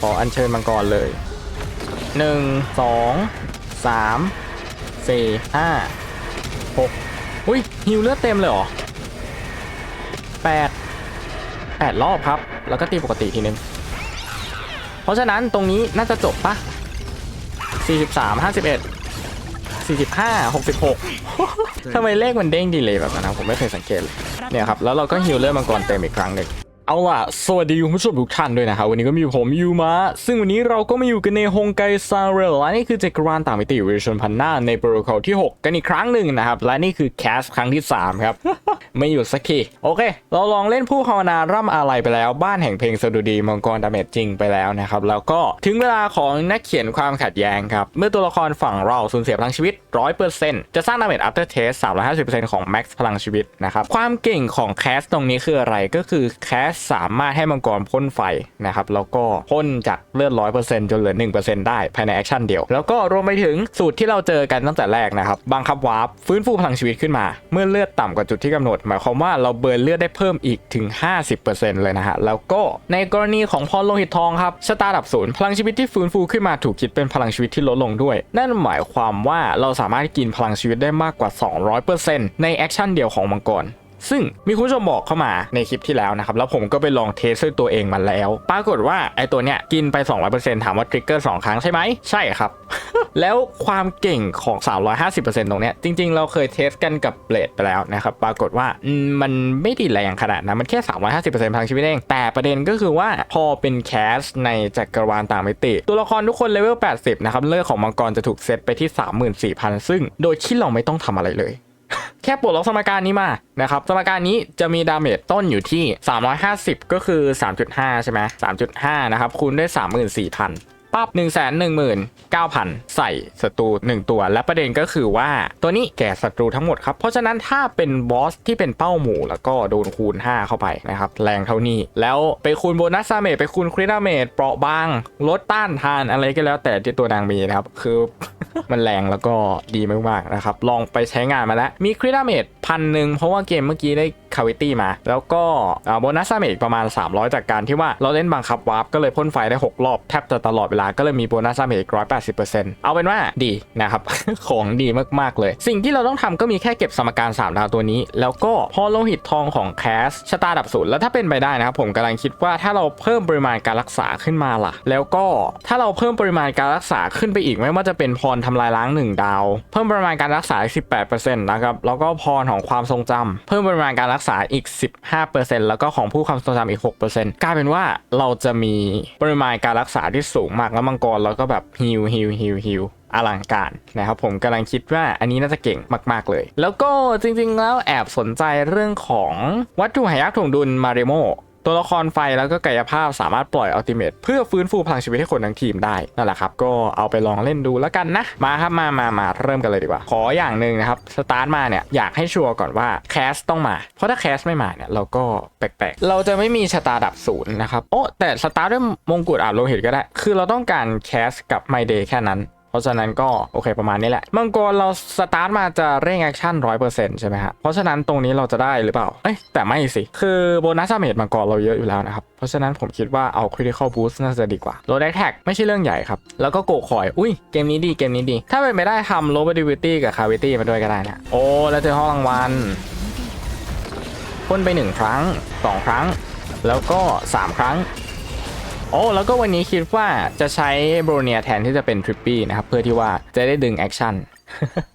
ขออัญเชิญมังกรเลยหนึ่งสองสามสี่ห้าหกอุ้ยฮิวเลือดเต็มเลยเหรอแปดแปดรอบครับ แล้วก็ตีปกติทีนึง เพราะฉะนั้นตรงนี้น่าจะจบปะ43 51 45 66ทำไมเลขมันเด้งดีเลยแบบนั้นผมไม่เคยสังเกตเลยเนี่ยครับ แล้วเราก็ฮิวเลือดมังกรเต็มอีกครั้งหนึ่ง เอาล่ะ สวัสดีคุณผู้ชมทุกท่านด้วยนะครับ วันนี้ก็มีผมยูมะ ซึ่งวันนี้เราก็มาอยู่กันในฮงไกซาเรลและนี่คือจักรวาลต่างมิติเวอร์ชันพันหน้าในโปรโตคอลที่ 6 กันอีกครั้งหนึ่งนะครับ และนี่คือแคสครั้งที่ 3 ครับ ไม่หยุดสักที โอเค เราลองเล่นผู้ภาวนาร่ำอะไรไปแล้ว บ้านแห่งเพลงสดุดีมังกรดาเมจจริงไปแล้วนะครับ แล้วก็ถึงเวลาของนักเขียนความขัดแย้งครับ เมื่อตัวละครฝั่งเราสูญเสียพลังชีวิต 100%จะสร้างดาเมจ after test 350%ของ max พลังชีวิตนะครับความเก่งของแคสตรงนี้คืออะไรก็คือแคสสามารถให้มังกรพ่นไฟนะครับแล้วก็พ่นจากเลือด100%จนเหลือ1%ได้ภายในแอคชั่นเดียว แล้วก็รวมไปถึงสูตรที่เราเจอกันตั้งแต่แรกนะครับบังคับวาร์ปฟื้นฟูพลังชีวิตขึ้นมา เมื่อเลือดต่ำกว่าจุดที่กำหนด หมายความว่าเราเบิร์นเลือดได้เพิ่มอีกถึง 50%เลยนะฮะแล้วก็ในกรณีของพรโลหิตทองครับชะตาดับศูนย์พลังชีวิตที่ฟื้นฟูขึ้นมาถูกคิดเป็นพลังชีวิตที่ลดลงด้วย นั่นหมายความว่าเราสามารถกินพลังชีวิตได้มากกว่า 200%ในแอคชั่นเดียวของมังกร ซึ่งมีคุณผู้ชมบอกเข้ามาในคลิปที่แล้วนะครับ แล้วผมก็ไปลองเทสด้วยตัวเองมาแล้ว ปรากฏว่าไอตัวเนี้ยกินไป 200%ถามว่าทริกเกอร์2ครั้งใช่ไหม ใช่ครับ แล้วความเก่งของ 350%ตรงเนี้ยจริง ๆ เราเคยเทสกันกับเบลดไปแล้วนะครับ ปรากฏว่ามันไม่ไดีแรงขนาดนั้นมันแค่ 350%พลังชีวิตเอง แต่ประเด็นก็คือว่าพอเป็นแคสในจักรวาลต่างมิติ ตัวละครทุกคนเลเวล 80 นะครับเลือดของมังกรจะถูกเซตไปที่ 34,000 ซึ่งโดยที่เราไม่ต้องทำอะไรเลย แค่ปลดล็อกสมการนี้มานะครับสมการนี้จะมีดาเมจต้นอยู่ที่ 350 ก็คือ 3.5 ใช่ไหม3.5 นะครับคูณด้วย 34,000 ปั๊บ1 1 9 0 0 0 ใส่ศัตรู 1 ตัว และประเด็นก็คือว่าตัวนี้แก่ศัตรูทั้งหมดครับ เพราะฉะนั้นถ้าเป็นบอสที่เป็นเป้าหมู่แล้วก็โดนคูณ 5 เข้าไปนะครับ แรงเท่านี้ แล้วไปคูณโบนัสดาเมจไปคูณคริดาเมจเปราะบางลดต้านทานอะไรก็แล้ว แต่ที่ตัวนางมีนะครับ คือมันแรงแล้วก็ดีมากๆนะครับ ลองไปใช้งานมาแล้ว มีคริดาเมจพันหนึ่งเพราะว่าเกมเมื่อกี้ได้คาวิตี้มา แล้วก็โบนัสดาเมจประมาณ 300 จากการที่ว่าเราเล่นบังคับวาร์ปก็เลยพ่นไฟได้ 6 รอบแทบจะตลอดเวลาก็เลยมีโบนัสดาเมจร้อยแปดสิบเปอร์เซ็นต์เอาเป็นว่าดีนะครับ ของดีมากๆเลย สิ่งที่เราต้องทำก็มีแค่เก็บสมการ3ดาวตัวนี้ แล้วก็พอโลหิตทองของแคสชะตาดับศูนย์แล้วถ้าเป็นไปได้นะครับผมกำลังคิดว่าถ้าเราเพิ่มปริมาณการรักษาขึ้นมาล่ะ แล้วก็ถ้าเราเพิ่มปริมาณการรักษาขึ้นไปอีกไม่ว่าจะเป็นพรทำลายล้าง 1 ดาว เพิ่มปริมาณการรักษาอีก18%นะครับแล้วก็พรของความทรงจำเพิ่มปริมาณการรักษาอีก 15%แล้วก็ของผู้ความทรงจำอีก 6%กลายเป็นว่าเราจะมีปริมาณการรักษาที่สูงมากแล้วมังกรเราก็แบบฮิวฮิวฮิวฮิวอลังการนะครับผมกำลังคิดว่าอันนี้น่าจะเก่งมาก ๆ เลย แล้วก็จริงๆแล้วแอบสนใจเรื่องของวัตถุหายากถ่วงดุลมาริโม ตัวละครไฟแล้วก็กายภาพสามารถปล่อยอัลติเมทเพื่อฟื้นฟูพลังชีวิตให้คนทั้งทีมได้นั่นแหละครับก็เอาไปลองเล่นดูแล้วกันนะ มาครับมามามาเริ่มกันเลยดีกว่า ขออย่างหนึ่งนะครับสตาร์ทมาเนี่ยอยากให้ชัวร์ก่อนว่าแคสต้องมา เพราะถ้าแคสไม่มาเนี่ยเราก็แปลกๆ เราจะไม่มีชะตาดับศูนย์นะครับโอ้แต่สตาร์ทด้วยมงกุฎอาบโลหิตก็ได้ คือเราต้องการแคสกับไมเดย์แค่นั้น เพราะฉะนั้นก็โอเคประมาณนี้แหละ มังกรเราสตาร์ทมาจะเร่งแอคชั่นร้อยเปอร์เซ็นต์ใช่ไหมฮะเพราะฉะนั้นตรงนี้เราจะได้หรือเปล่า เอ้ยแต่ไม่สิ คือโบนัสดาเมจมังกรเราเยอะอยู่แล้วนะครับ เพราะฉะนั้นผมคิดว่าเอา critical boost น่าจะดีกว่าโ o ดแท็กไม่ใช่เรื่องใหญ่ครับ แล้วก็โกคอย อุ้ยเกมนี้ดีเกมนี้ดี ถ้าเป็นไปได้ทำ low ability กับ cavity มาด้วยก็ได้นะโอ้แล้วเจอห้องรางวัลพ่นไปหนึ่งครั้งสองครั้ง แล้วก็สามครั้ง โอ้แล้วก็วันนี้คิดว่าจะใช้โบรเนียแทนที่จะเป็นทริปปี้นะครับ เพื่อที่ว่าจะได้ดึงแอคชั่น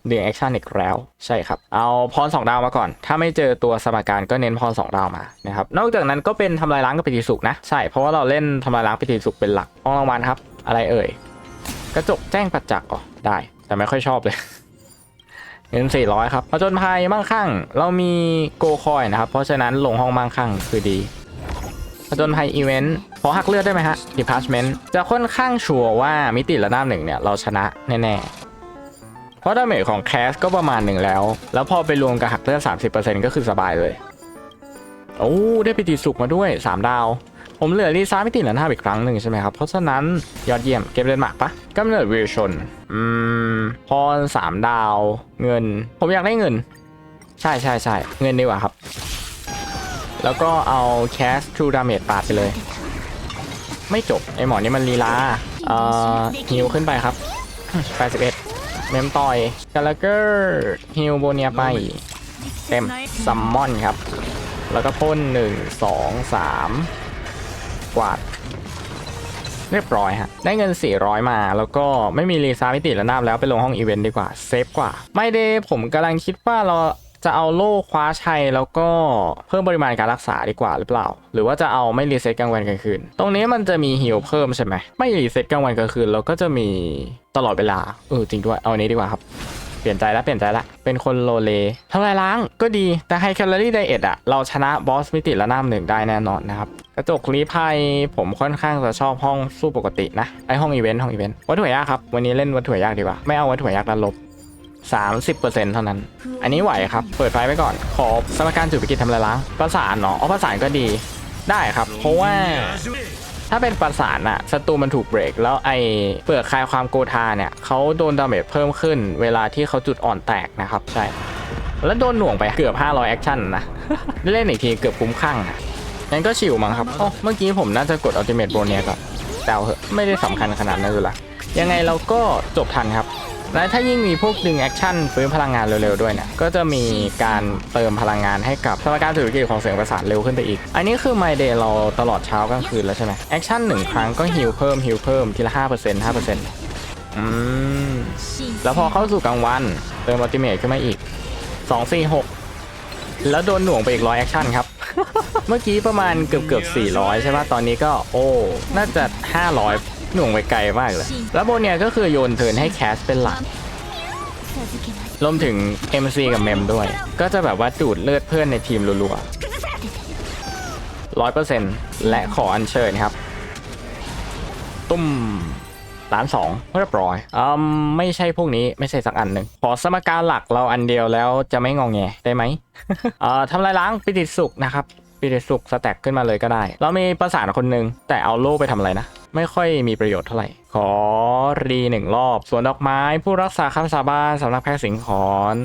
ดึงแอคชั่นอีกแล้ว ใช่ครับ เอาพรสองดาวมาก่อน ถ้าไม่เจอตัวสมการก็เน้นพรสองดาวมานะครับนอกจากนั้นก็เป็นทำลายล้างกับปิติสุกนะ ใช่เพราะว่าเราเล่นทำลายล้างปิติสุกเป็นหลักห้องรางวัลครับ อะไรเอ่ย กระจกแจ้งประจักษ์อ๋อได้ แต่ไม่ค่อยชอบเลยเงิน400ครับผจญภัยมั่งคั่ง เรามีโกคอยนะครับ เพราะฉะนั้นลงห้องมั่งคั่งคือดี ผจญภัยอีเวนต์ขอหักเลือดได้ไหมฮะ Department จะค่อนข้างชัวร์ว่ามิติระนาบหนึ่งเนี่ย เราชนะแน่ๆ เพราะดาเมจของแคสก็ประมาณหนึ่งแล้ว แล้วพอไปรวมกับหักเลือด 30%ก็คือสบายเลย โอ้ ได้ปิติสุกมาด้วย 3 ดาว ผมเหลือรีซ่ามิติระนาบอีกครั้งหนึ่งใช่ไหมครับ เพราะฉะนั้นยอดเยี่ยมเกมเดนมาร์กปะกำเนิดวิวชน อืมพรสามดาว เงิน ผมอยากได้เงิน ใช่ใช่ใช่เงินดีกว่าครับ แล้วก็เอา cast true damage ปาดไปเลย ไม่จบ ไอหมอนี่มันลีลาเอ่อฮิวขึ้นไปครับ 81 เมมต่อยกาลเกอร์ฮิวโบเนียไป เต็มซัมมอนครับ แล้วก็พ่น 1 2 3 กวาด เรียบร้อยฮะ ได้เงิน 400 มา แล้วก็ไม่มีรีซาร์มิติและนาบแล้วไปลงห้องอีเวนต์ดีกว่า เซฟกว่า ไม่ได้ผมกำลังคิดว่าเรา จะเอาโล่คว้าชัยแล้วก็เพิ่มปริมาณการรักษาดีกว่าหรือเปล่า หรือว่าจะเอาไม่รีเซ็ตกลางวันกลางคืน ตรงนี้มันจะมีฮิลเพิ่มใช่ไหมไม่รีเซ็ตกลางวันกลางคืนเราก็จะมีตลอดเวลาเออจริงด้วยเอาอันนี้ดีกว่าครับเปลี่ยนใจแล้วเปลี่ยนใจละเป็นคนโลเลทำลายล้างก็ดีแต่ไฮแคลอรี่ไดเอทอะเราชนะบอสมิติและน้ำหนึ่งได้แน่นอนนะครับ กระจกลีภัยผมค่อนข้างจะชอบห้องสู้ปกตินะ ไอห้องอีเวนต์ห้องอีเวนต์วัตถุยากครับ วันนี้เล่นวัตถุยากดีกว่า ไม่เอาวัตถุยากด้านลบ 30%เท่านั้น อันนี้ไหวครับ เปิดไฟไว้ก่อน ขอสมการจุดวิกฤตทำลายล้างประสานเนาะอ๋อประสานก็ดี ได้ครับ เพราะว่า ถ้าเป็นประสานอะศัตรูมันถูกเบรก แล้วไอเปลือกคายความโกธาเนี่ยเขาโดนดาเมจเพิ่มขึ้น เวลาที่เขาจุดอ่อนแตกนะครับ ใช่ แล้วโดนหน่วงไปเกือบ 500 แอคชั่นนะ เล่นอีกทีเกือบคุ้มข้างนะงั้นก็ชิวมั้งครับอ๋อเมื่อกี้ผมน่าจะกดอัลติเม e โบเนียก่อนแต่เอาเหอะไม่ได้สำคัญขนาดนั้นอยู่ละยังไงเราก็จบทันครับ และถ้ายิ่งมีพวกดึงแอคชั่นฟื้นพลังงานเร็วๆด้วยเนี่ยก็จะมีการเติมพลังงานให้กับสมการจุดวิกฤตของเสียงประสานเร็วขึ้นไปอีก อันนี้คือ My Day เราตลอดเช้ากลางคืนแล้วใช่ไหมแอคชั่นหนึ่งครั้งก็ฮิลเพิ่มฮิลเพิ่มทีละ5% 5%อืมแล้วพอเข้าสู่กลางวันเติมอัลติเมทขึ้นมาอีก 2 4 6 แล้วโดนหน่วงไปอีกร้อยแอคชั่นครับ เมื่อกี้ประมาณเกือบเกือบ400 ใช่ป่ะตอนนี้ก็โอ้ น่าจะ 500 หน่วงไปไกลมากเลย แล้วโบเนียก็คือโยนเทินให้แคสเป็นหลักรวมถึง MC กับเมมด้วย ก็จะแบบว่าดูดเลือดเพื่อนในทีมรัวๆร้อยเปอร์เซ็นต์และขออัญเชิญครับ ตุ้มล้านสองเรียบร้อยอืมไม่ใช่พวกนี้ไม่ใช่สักอันหนึ่งขอสมการหลักเราอันเดียวแล้วจะไม่งองแงได้ไหมเอ่อทำลายล้างปิติสุกนะครับปิติสุกสแต็กขึ้นมาเลยก็ได้ เรามีประสานคนหนึ่งแต่เอาโล่ไปทำอะไรนะ ไม่ค่อยมีประโยชน์เท่าไหร่ ขอรีหนึ่งรอบ สวนดอกไม้ผู้รักษาคำสาบานสำนักแพทย์สิงห์ขอน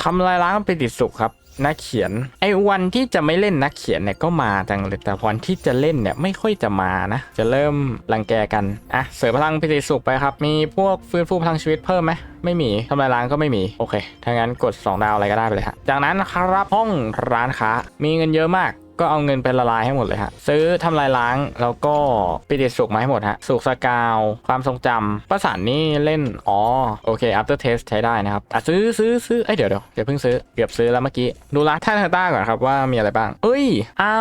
ทำลายล้างปิติสุขครับนักเขียน ไอ้วันที่จะไม่เล่นนักเขียนเนี่ยก็มาจังเลยแต่วันที่จะเล่นเนี่ยไม่ค่อยจะมานะ จะเริ่มรังแกกัน อะ เสริมพลังปิติสุขไปครับ มีพวกฟื้นฟูพลังชีวิตเพิ่มไหมไม่มีทำลายล้างก็ไม่มี โอเคถ้างั้นกด 2 ดาวอะไรก็ได้ไปเลยฮะจากนั้นครับห้องร้านค้ามีเงินเยอะมาก ก็เอาเงินไปละลายให้หมดเลยฮะซื้อทำลายล้างแล้วก็ปิติสุกมาให้หมดฮะสุกสกาว ความทรงจำประสานนี่เล่นอ๋อโอเค after test ใช้ได้นะครับอะซื้อซื้อซื้อเอ้ยเดี๋ยวเดี๋ยวเดี๋ยวเพิ่งซื้อเกือบซื้อแล้วเมื่อกี้ดูร้านท่าเทต้าก่อนครับว่ามีอะไรบ้างเอ้ย เอา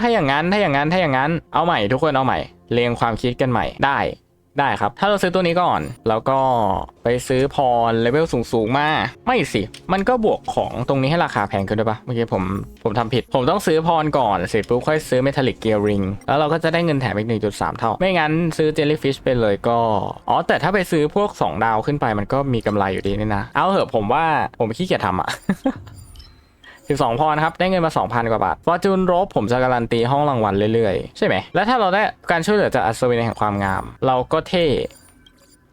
ถ้าอย่างนั้นถ้าอย่างนั้นถ้าอย่างนั้นเอาใหม่ทุกคนเอาใหม่เรียงความคิดกันใหม่ได้ ได้ครับ ถ้าเราซื้อตัวนี้ก่อน แล้วก็ไปซื้อพรเลเวลสูงๆ มา ไม่สิ มันก็บวกของตรงนี้ให้ราคาแพงขึ้นด้วยปะเมื่อกี้ผมผมทำผิด ผมต้องซื้อพรก่อนเสร็จปุ๊บค่อยซื้อเมทัลลิกเกียร์ริงแล้วเราก็จะได้เงินแถมอีก 1.3 เท่า ไม่งั้นซื้อเจลลี่ฟิชไปเลยก็ อ๋อ แต่ถ้าไปซื้อพวก 2 ดาวขึ้นไปมันก็มีกำไรอยู่ดีนี่นะ เอาเหอะผมว่าผมขี้เกียจทำอะ 12พรครับ ได้เงินมา 2,000 กว่าบาทฟอร์จูนรบผมจะการันตีห้องรางวัลเรื่อยๆ ใช่ไหม แล้วถ้าเราได้การช่วยเหลือจากอัศวินแห่งความงาม เราก็เท่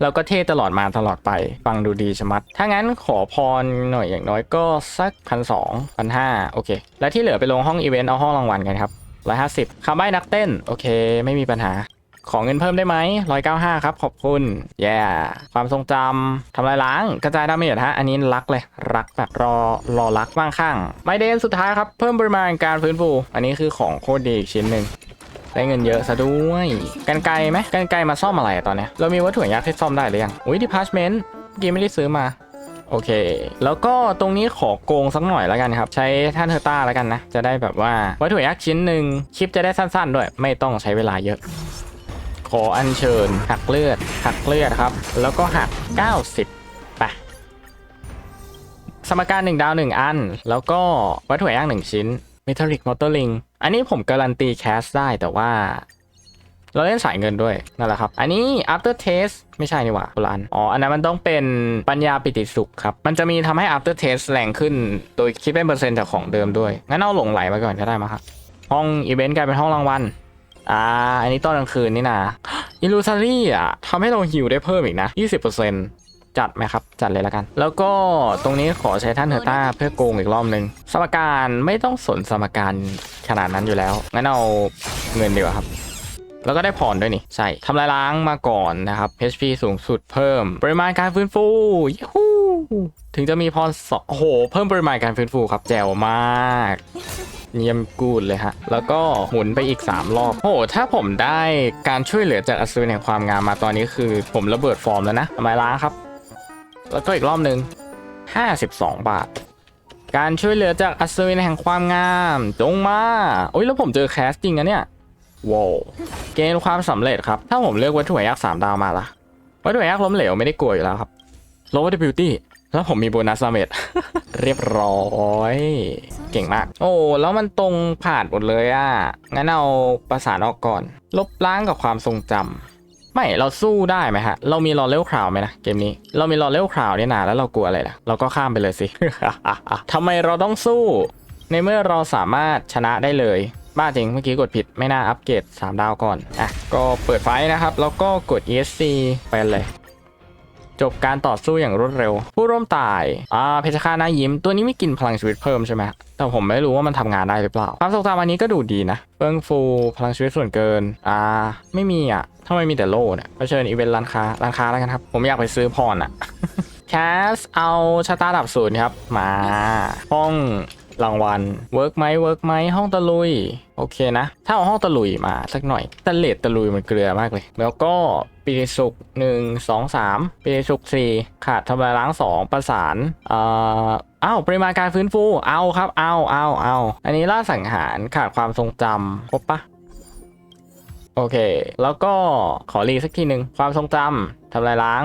เราก็เท่ตลอดมาตลอดไป ฟังดูดีชะมัด ถ้างั้นขอพรหน่อยอย่างน้อยก็สักพันสองพันห้าโอเค แล้วที่เหลือไปลงห้องอีเวนต์เอาห้องรางวัลกันครับร้อยห้าสิบคำใบ้นักเต้น โอเค ไม่มีปัญหา ขอเงินเพิ่มได้ไหมร้อยเก้าห้าครับ ขอบคุณ แย่ความทรงจำทำลายล้าง กระจายดาเมจฮะ อันนี้รักเลย รักแบบรอรอรักบ้างข้าง ไม่เดนสุดท้ายครับ เพิ่มปริมาณการฟื้นฟู อันนี้คือของโคตรดีอีกชิ้นหนึ่งได้เงินเยอะซะด้วย กันไกลไหมกันไกลมาซ่อมอะไรตอนเนี้ยเรามีวัตถุยักษ์ที่ซ่อมได้หรือยัง อุ้ยดิพาร์ตเมนต์กี้ไม่ได้ซื้อมาโอเค แล้วก็ตรงนี้ขอโกงสักหน่อยแล้วกันครับ ใช้ท่านเทอร์ต้าแล้วกันนะ จะได้แบบว่าวัตถุยักษ์ชิ้นหนึ่งคลิปจะได้สั้นๆด้วย ไม่ต้องใช้เวลาเยอะ ออัญเชิญ หักเลือด หักเลือดครับ แล้วก็หัก 90ไปสมการ 1 ดาว 1 อัน แล้วก็วัตถุย่าง 1 ชิ้น Metallic Motoring อันนี้ผมการันตีแคสได้แต่ว่า เราเล่นสายเงินด้วย นั่นแหละครับ อันนี้ after taste ไม่ใช่นี่หว่าคนละอันอ๋อ อันนั้นมันต้องเป็นปัญญาปิติสุขครับ มันจะมีทำให้ after taste แรงขึ้น โดยคิดเป็นเปอร์เซ็นต์จากของเดิมด้วย งั้นเอาหลงไหลมาก่อนก็ได้มาครับ ห้องอีเวนต์กลายเป็นห้องรางวัล อ่า อันนี้ตอนกลางคืนนี่นะอิลูซารี่อะทำให้เราหิวได้เพิ่มอีกนะ 20%จัดไหมครับ จัดเลยละกัน แล้วก็ตรงนี้ขอใช้ท่านเฮอร์ต้าเพื่อโกงอีกรอบนึง สมการไม่ต้องสนสมการขนาดนั้นอยู่แล้ว งั้นเอาเงินดีกว่าครับ แล้วก็ได้ผ่อนด้วยนี่ ใช่ทำลายล้างมาก่อนนะครับ HP สูงสุดเพิ่ม ปริมาณการฟื้นฟูยูฮูถึงจะมีพรสองโอ้โห เพิ่มปริมาณการฟื้นฟูครับแจ๋วมากเยี่ยมกูดเลยฮะ แล้วก็หมุนไปอีก 3 รอบ โอ้โหถ้าผมได้การช่วยเหลือจากอัศวินแห่งความงามมาตอนนี้คือ ผมระเบิดฟอร์มแล้วนะทำไมล้างครับ แล้วก็อีกรอบหนึ่ง52 บาท การช่วยเหลือจากอัศวินแห่งความงาม จงมาโอ้ยแล้วผมเจอแคสจริงอะเนี่ย ว้าวเกณฑ์ความสำเร็จครับ ถ้าผมเลือกวัตถุยักษ์สามดาวมาละวัตถุยักษ์ล้มเหลวไม่ได้กลัวอยู่แล้วครับโลว์ดิบิวตี้แล้วผมมีโบนัสเมจเรียบร้อย เก่งมาก โอ้ แล้วมันตรงผ่านหมดเลยอะ งั้นเอาประสานออกก่อน ลบล้างกับความทรงจำไม่เราสู้ได้ไหมฮะ เรามีรอเลวคราวไหมนะเกมนี้ เรามีรอเลวคราวเนี่ยนะแล้วเรากลัวอะไรล่ะ เราก็ข้ามไปเลยสิทำไมเราต้องสู้ ในเมื่อเราสามารถชนะได้เลย บ้าจริงเมื่อกี้กดผิดไม่น่าอัปเกรด3 ดาวก่อน อะ ก็เปิดไฟนะครับ แล้วก็กด ESC ไปเลยจบการต่อสู้อย่างรวดเร็ว ผู้ร่วมตาย อ่า เพชรฆาตหน้ายิ้ม ตัวนี้ไม่กินพลังชีวิตเพิ่มใช่ไหม แต่ผมไม่รู้ว่ามันทำงานได้หรือเปล่า ความทรงจำอันนี้ก็ดูดีนะ เฟิงฟู พลังชีวิตส่วนเกิน อ่า ไม่มีอะทำไมมีแต่โล่เนี่ยเผชิญอีเวนต์ร้านค้า ร้านค้าแล้วกันครับ ผมอยากไปซื้อพรอะแคสเอาชะตาดับศูนย์ครับ มา ห้อง รางวัลเวิร์กไหมเวิร์กไหมห้องตะลุย โอเคนะ ถ้าเอาห้องตะลุยมาสักหน่อยต่เลดตะลุยมันเกลือมากเลย แล้วก็ปีสุกหนึ่งสองสามปีสุกสี่ขาดทำลายล้างสองประสานเอ่ออ้าวปริมาณการฟื้นฟูเอาครับเอาเอาเอาอันนี้ล่าสังหารขาดความทรงจำครบปะโอเค แล้วก็ขอรีสักทีหนึ่งความทรงจำทำลายล้าง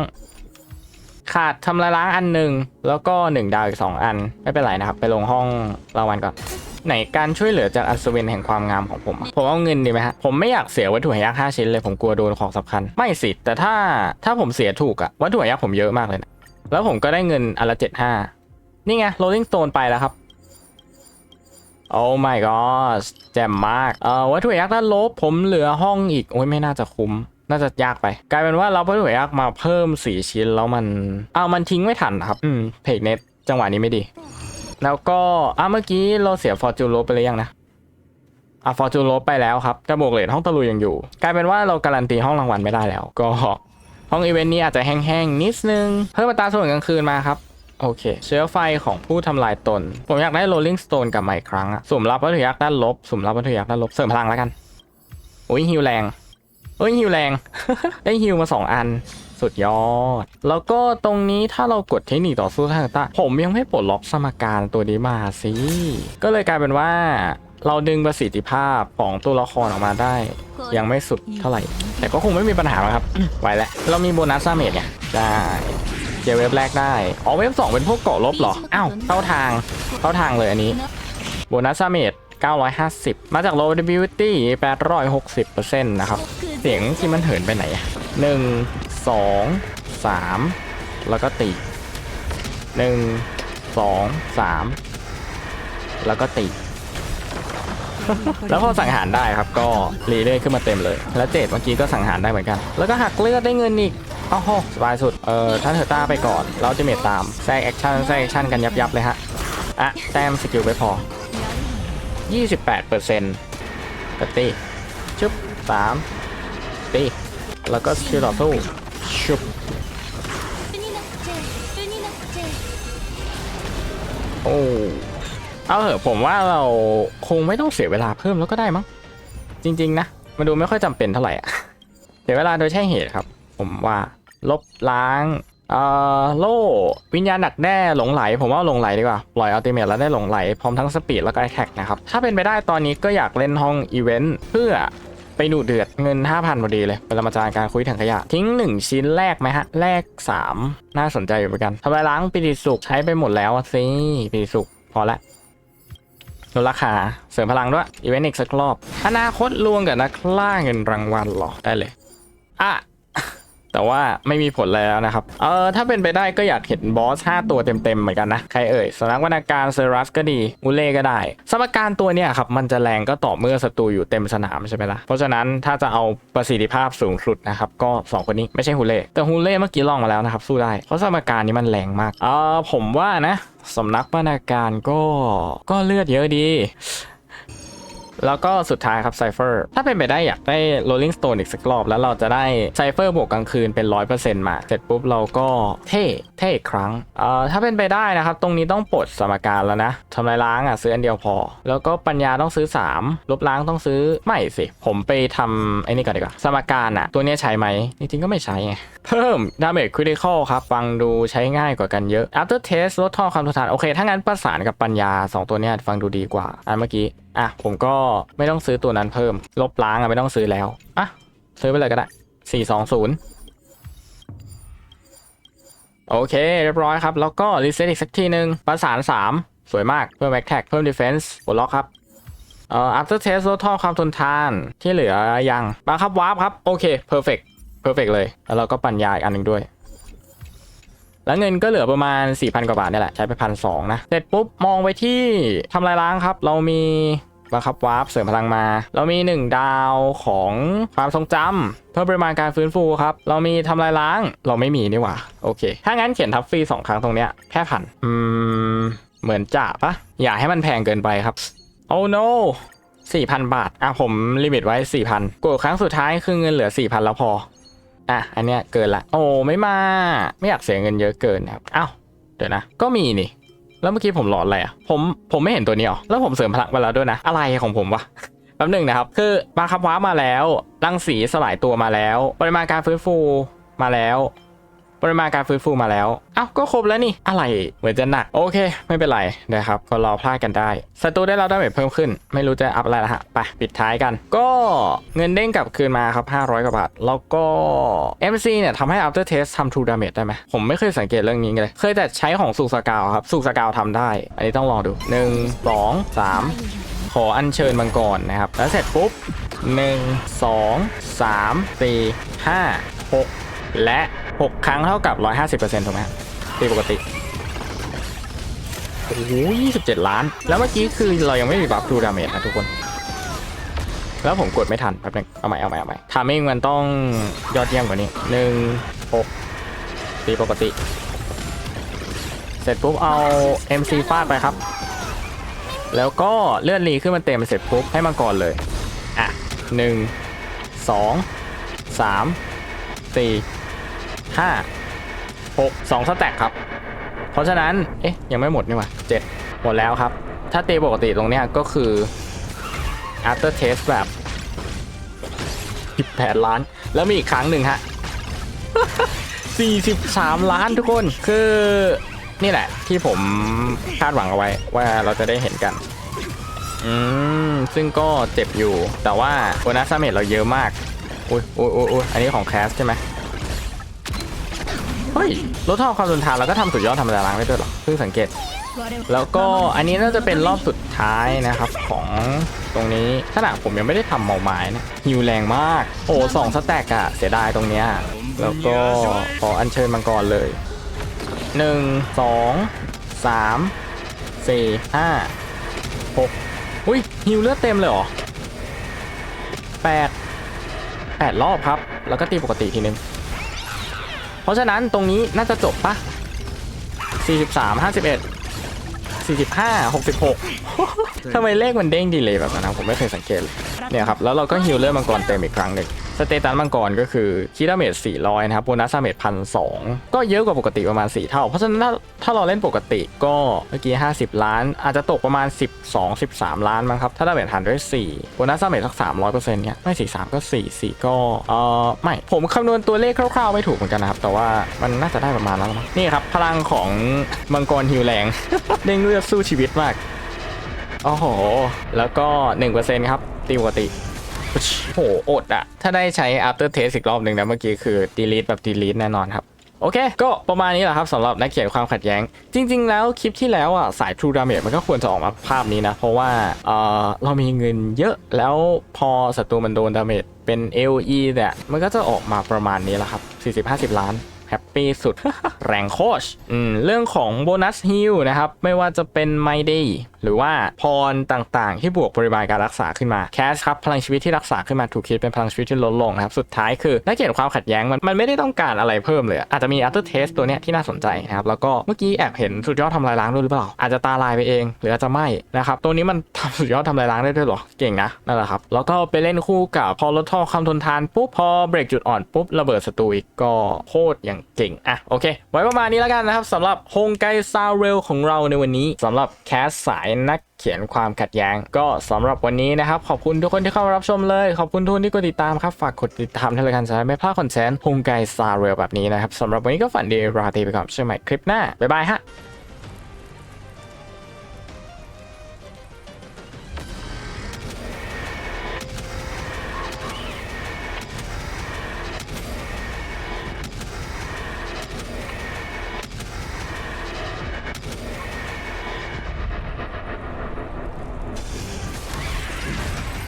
ขาดทำลายล้างอันหนึ่งแล้วก็ 1 ดาวอีก 2 อัน ไม่เป็นไรนะครับ ไปลงห้องรางวัลก่อน ไหนการช่วยเหลือจากอัศวินแห่งความงามของผม ผมเอาเงินดีไหมฮะ ผมไม่อยากเสียวัตถุหายาก5ชิ้นเลยผมกลัวโดนของสำคัญ ไม่สิ แต่ถ้าถ้าผมเสียถูกอะวัตถุหายากผมเยอะมากเลยนะแล้วผมก็ได้เงินอันละ75นี่ไง rolling stone ไปแล้วครับโอ้ my god แจ่มมากเอ่อวัตถุยักษ์ด้านลบผมเหลือห้องอีก โอ้ยไม่น่าจะคุ้ม น่าจะยากไป กลายเป็นว่าเราวัตถุยักษ์มาเพิ่มสี่ชิ้นแล้วมันเอามันทิ้งไม่ทันนะครับ อืมเพจเน็ตจังหวะนี้ไม่ดี แล้วก็อะเมื่อกี้เราเสียฟอร์จูโรไปเลยยังนะอะฟอร์จูโรไปแล้วครับแต่บวกเลทห้องตะลุยยังอยู่ กลายเป็นว่าเราการันตีห้องรางวัลไม่ได้แล้ว ก็ห้องอีเวนต์นี้อาจจะแห้งๆนิดนึง เพิ่มอัตราส่วนกลางคืนมาครับโอเค เชื้อไฟของผู้ทำลายตน ผมอยากได้ Rolling Stone กลับมาอีกครั้งอะสุ่มรับวัตถุยักษ์ด้านลบ สุ่มรับวัตถุยักษ์ด้านลบ เสริมพลังแล้วกันโอ้ยฮิวแรง โอ้ยฮิวแรง ได้ฮิวมา 2 อัน สุดยอด แล้วก็ตรงนี้ถ้าเรากดเทคนิคต่อสู้ทางตาผมยังไม่ปลดล็อกสมการตัวนี้มาสิ ก็เลยกลายเป็นว่า เราดึงประสิทธิภาพของตัวละครออกมาได้ ยังไม่สุดเท่าไหร่ แต่ก็คงไม่มีปัญหาครับไหวแล้วเรามีโบนัสซาเมจไงได้เจเว็บแรกได้อ๋อเว็บสองเป็นพวกเกาะลบเหรออ้าวเข้าทางเข้าทางเลยอันนี้โบนัสซาเมจ950 มาจาก low ability 860%นะครับ เสียงที่มันเหินไปไหนอะหนึ่งสองสามแล้วก็ตีหนึ่งสองสามแล้วก็ตีแล้วพอสังหารได้ครับก็รีเลื่อยขึ้นมาเต็มเลย แล้วเจดเมื่อกี้ก็สังหารได้เหมือนกัน แล้วก็หักเลือดได้เงินอีกโอ้โหสบายสุด เออท่านเธอต้าไปก่อน เราจะเมตตามแทรกแอคชั่นแทรกแอคชั่นกันยับยับๆเลยฮะ อะ แต้มสกิลไปพอ 28เปอร์เซ็นต์กตีชุบสาม ตีแล้วก็สกิลต่อสู้ชุบโอ้เอาเหอะผมว่าเราคงไม่ต้องเสียเวลาเพิ่มแล้วก็ได้มั้งจริง ๆ นะมันดูไม่ค่อยจำเป็นเท่าไหร่อะเสียเวลาโดยใช่เหตุครับ ผมว่าลบล้างเอ่อโล่วิญญาณดักแด้หลงไหล ผมว่าหลงไหลดีกว่าปล่อยอัลติเมทแล้วได้หลงไหล พร้อมทั้งสปีดแล้วก็แอคแท็กนะครับ ถ้าเป็นไปได้ตอนนี้ก็อยากเล่นห้องอีเวนต์เพื่อ ไปดูเดือดเงิน 5,000พอดีเลยเป็นมาจารย์การคุยถังขยะ ทิ้ง 1 ชิ้นแรกไหมฮะ แรก 3 น่าสนใจอยู่เหมือนกันทำลายล้างปีติสุกใช้ไปหมดแล้วสิปีติสุกพอละลดราคาเสริมพลังด้วยอีเวนต์อีกสักรอบ อนาคตรวงกับนักล่าเงินรางวัลหรอได้เลยอะ แต่ว่าไม่มีผลแล้วนะครับ เออถ้าเป็นไปได้ก็อยากเห็นบอส 5 ตัวเต็มๆเหมือนกันนะ ใครเอ่ยสำนักวรรณการเซรัสก็ดีมูเล่ก็ได้ สมการตัวเนี้ยครับ มันจะแรงก็ต่อเมื่อศัตรูอยู่เต็มสนามใช่ไหมล่ะ เพราะฉะนั้นถ้าจะเอาประสิทธิภาพสูงสุดนะครับ ก็ 2 คนนี้ไม่ใช่ฮูเล่ แต่ฮูเล่เมื่อกี้ลองมาแล้วนะครับ สู้ได้ เพราะสมการนี้มันแรงมาก เออผมว่านะสำนักวรรณการก็ก็เลือดเยอะดี แล้วก็สุดท้ายครับไซเฟอร์ถ้าเป็นไปได้อยากได้ Rolling Stone อีกสักรอบ แล้วเราจะได้ไซเฟอร์บวกกลางคืนเป็น 100%มา เสร็จปุ๊บเราก็เท่เท่อีกครั้งเอ่อถ้าเป็นไปได้นะครับ ตรงนี้ต้องปลดสมการแล้วนะทำลายล้างอะซื้ออันเดียวพอ แล้วก็ปัญญาต้องซื้อ 3 ลบล้างต้องซื้อไม่สิ ผมไปทำไอ้นี่ก่อนดีกว่า สมการอะ ตัวนี้ใช้ไหมจริงๆก็ไม่ใช้ไงเพิ่ม damage critical ครับฟังดูใช้ง่ายกว่ากันเยอะ after test ลดท่อความทนทานโอเคถ้างั้นประสานกับปัญญา 2 ตัวนี้ฟังดูดีกว่าอันเมื่อกี้อะผมก็ไม่ต้องซื้อตัวนั้นเพิ่ม ลบล้างอะไม่ต้องซื้อแล้วอะซื้อไปเลยก็ได้420โอเค เรียบร้อยครับ แล้วก็รีเซ็ตอีกสักทีหนึ่งประสาน 3 สวยมาก เพิ่ม back tag เพิ่ม defense ปลดล็อกครับเอ่อ after test ลดท่อความทนทานที่เหลือยังบังคับวาร์ปครับ โอเค perfect perfect เลย แล้วเราก็ปัญญาอีกอันหนึ่งด้วย แล้วเงินก็เหลือประมาณ 4,000 กว่าบาทนี่แหละ ใช้ไปพันสองนะ เสร็จปุ๊บ มองไปที่ทำลายล้างครับ เรามีบังคับวาร์ปเสริมพลังมา เรามี 1 ดาวของความทรงจำเพิ่มปริมาณการฟื้นฟูครับ เรามีทำลายล้างเราไม่มีนี่หว่า โอเค ถ้างั้นเขียนทับฟรี 2 ครั้งตรงเนี้ยแค่พันอืม เหมือนจะปะอย่าให้มันแพงเกินไปครับ โอ้ no 4,000 บาท อะผมลิมิตไว้ 4,000กดครั้งสุดท้ายคือเงินเหลือ 4,000 แล้วพอ อะอันเนี้ยเกินละ โอ้ไม่มา ไม่อยากเสียเงินเยอะเกินครับอ้าวเดี๋ยวนะ ก็มีนี่แล้วเมื่อกี้ผมหลอนอะไรอะผมผมไม่เห็นตัวนี้หรอแล้วผมเสริมพลังไปแล้วด้วยนะ อะไรของผมวะแป๊บหนึ่งนะครับ คือมาคับว้ามาแล้วรังสีสลายตัวมาแล้ว ปริมาณการฟื้นฟูมาแล้ว ปริมาณการฟื้นฟูมาแล้วเอ้าก็ครบแล้วนี่ อะไรเหมือนจะหนัก โอเค ไม่เป็นไรนะครับก็รอพลาดกันได้ศัตรูได้รับดาเมจเพิ่มขึ้น ไม่รู้จะอัพอะไรละฮะไปปิดท้ายกัน ก็เงินเด้งกลับคืนมาครับ 500 กว่าบาท แล้วก็ MC เนี่ยทำให้ after test ทำ true damage ได้ไหมผมไม่เคยสังเกตเรื่องนี้เลย เคยแต่ใช้ของสุกสกาวครับสุกสกาวทำได้ อันนี้ต้องลองดู 1 2 3 ขออัญเชิญมังกรนะครับแล้วเสร็จปุ๊บ 1 2 3 4 5 6 และ 6 ครั้งเท่ากับ 150%ถูกไหมตีปกติ โอ้โห27 ล้าน แล้วเมื่อกี้คือเรายังไม่มีบัฟดูดาเมจนะทุกคน แล้วผมกดไม่ทันแป๊บนึงเอาใหม่เอาใหม่เอาใหม่ทามิ่งมันต้องยอดเยี่ยมกว่านี้หนึ่งหกตีปกติ เสร็จปุ๊บเอา MC ฟาดไปครับ แล้วก็เลื่อนรีขึ้นมาเต็มเสร็จปุ๊บให้มังกรเลย อะหนึ่งสองสามสี่ ห้าหกสองสแต็กครับ เพราะฉะนั้น เอ๊ะ ยังไม่หมดนี่หว่าเจ็ดหมดแล้วครับ ถ้าตีปกติตรงเนี้ยก็คือ after test แบบ18ล้าน แล้วมีอีกครั้งหนึ่งฮะ 43 ล้านทุกคน คือนี่แหละ ที่ผมคาดหวังเอาไว้ว่าเราจะได้เห็นกัน อืม ซึ่งก็เจ็บอยู่ แต่ว่าโบนัสเมจเราเยอะมากอุ้ยอุ้ยอุ้ยอุ้ยอันนี้ของแคสใช่ไหม ฮ้ยลดท่อความทนทานเราก็ทำสุดยอดธรรมดาล้างได้ด้วยหรอเพิ่งสังเกต แล้วก็อันนี้น่าจะเป็นรอบสุดท้ายนะครับของตรงนี้ขณะผมยังไม่ได้ทำเมาไม้นะฮิวแรงมาก โอ้สองสแต็กอะเสียดายตรงเนี้ยแล้วก็ขออัญเชิญมังกรเลยหนึ่งสองสามสี่ห้าหกอุ้ยฮิวเลือดเต็มเลยเหรอแปดแปดรอบครับ แล้วก็ตีปกติทีนึง ราะฉะนั้นตรงนี้น่าจะจบปะ43 51 45 66ทำไมเลขมันเด้งดีเลยแบบนั้นนะผมไม่เคยสังเกตเลยเนี่ยครับแล้วเราก็ฮิลเลอร์มังกรเต็มอีกครั้งหนึ่ง สเตตัสมังกรก็คือคีดาเมจ400 นะครับโบนัสดาเมจพันสก็เยอะกว่าปกติประมาณ 4 เท่า เพราะฉะนั้นถ้าเราเล่นปกติก็เมื่อกี้ 50 ล้าน อาจจะตกประมาณ 12 13 ล้านมั้งครับ ถ้าดาเมจหันด้วย4โบนัสดาเมจสัก 300เปอร์เซ็นต์เนี่ยไม่ 43 ก็ 4 4 ก็เอ่อไม่ ผมคำนวณตัวเลขคร่าวๆ ไม่ถูกเหมือนกันนะครับ แต่ว่ามันน่าจะได้ประมาณนั้นมั้งนี่ครับพลังของมังกรฮิวแรงเด้งเลือดสู้ชีวิตมากโอ้โหแล้วก็1%ครับตีปกติ โหอดอะถ้าได้ใช้ after test อีกรอบหนึ่งนะเมื่อกี้คือ delete แบบ delete แน่นอนครับ โอเค ก็ประมาณนี้แหละครับสำหรับนักเขียนความขัดแย้ง จริง ๆ แล้วคลิปที่แล้วอะสาย True Damage มันก็ควรจะออกมาภาพนี้นะ เพราะว่าเออเรามีเงินเยอะแล้วพอศัตรูมันโดนดาเมจเป็น LE เนี่ยมันก็จะออกมาประมาณนี้แหละครับ40-50 ล้านแฮปปี้สุด แรงโคชอืมเรื่องของโบนัสฮิลนะครับ ไม่ว่าจะเป็น My Day หรือว่าพรต่างๆ ที่บวกปริมาณการรักษาขึ้นมาแคสครับพลังชีวิตที่รักษาขึ้นมาถูกคิดเป็นพลังชีวิตที่ลดลงนะครับสุดท้ายคือได้เกียรติความขัดแย้งมันมันไม่ได้ต้องการอะไรเพิ่มเลย อาจจะมี after test ตัวเนี้ยที่น่าสนใจนะครับแล้วก็เมื่อกี้แอบเห็นสุดยอดทำลายล้างด้วยหรือเปล่าอาจจะตาลายไปเอง หรืออาจจะไม่นะครับตัวนี้มันทำสุดยอดทำลายล้างได้ด้วยหรอเก่งนะนั่นแหละครับแล้วก็ไปเล่นคู่กับพอลดท่อความทนทานปุ๊บพอเบรกจุดอ่อนปุ๊บระเบิดศัตรูอีกก็โคตรอย่างเก่งอะโอเค ไว้ประมาณนี้แล้วกันนะครับสำหรับฮงไกซาเรลของเราในวันนี้สำหรับแคสสายนักเขียนความขัดแย้ง ก็สำหรับวันนี้นะครับ ขอบคุณทุกคนที่เข้ามารับชมเลย ขอบคุณทุกคนที่กดติดตามครับ ฝากกดติดตามทางรการจะได้ไม่พลาดคอนเทนต์ฮงไกซาเรลแบบนี้นะครับสำหรับวันนี้ก็ฝันดีราตรีไปก่อนเจอกันใหม่คลิปหน้าบ๊ายบายฮะ